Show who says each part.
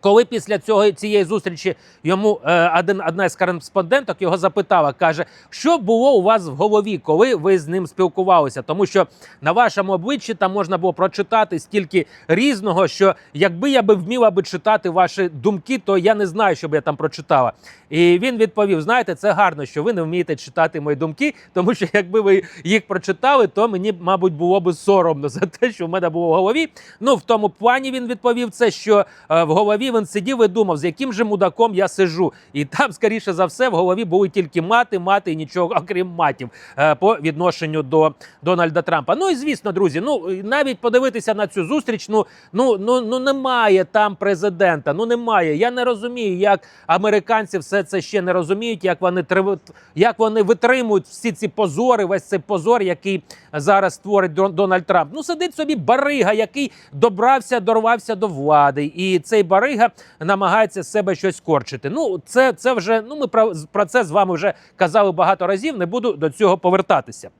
Speaker 1: Коли після цього цієї зустрічі йому е, один одна з кореспонденток його запитала, каже, що було у вас в голові, коли ви з ним спілкувалися? Тому що на вашому обличчі там можна було прочитати стільки різного, що якби я би вміла би читати ваші думки, то я не знаю, що б я там прочитала. І він відповів: знаєте, це гарно, що ви не вмієте читати мої думки, тому що якби ви їх прочитали, то мені, мабуть, було би соромно за те, що в мене було в голові. Ну в тому плані він відповів це, що е, в голові він сидів і думав, з яким же мудаком я сижу. І там, скоріше за все, в голові були тільки мати, мати і нічого, окрім матів е, по відношенню до Дональда Трампа. Ну і звісно, друзі, ну навіть подивитися на цю зустріч. Ну ну ну ну немає там президента. Ну немає. Я не розумію, як американці все це ще не розуміють, як вони як вони витримують всі ці позори, весь цей позор, який зараз створить Дон- Дональд Трамп. Ну сидить собі барига, який добрався, дорвався до влади, і цей барига намагається з себе щось корчити. Ну це, це вже ну ми про, про це з вами вже казали багато разів. Не буду до цього повертатися.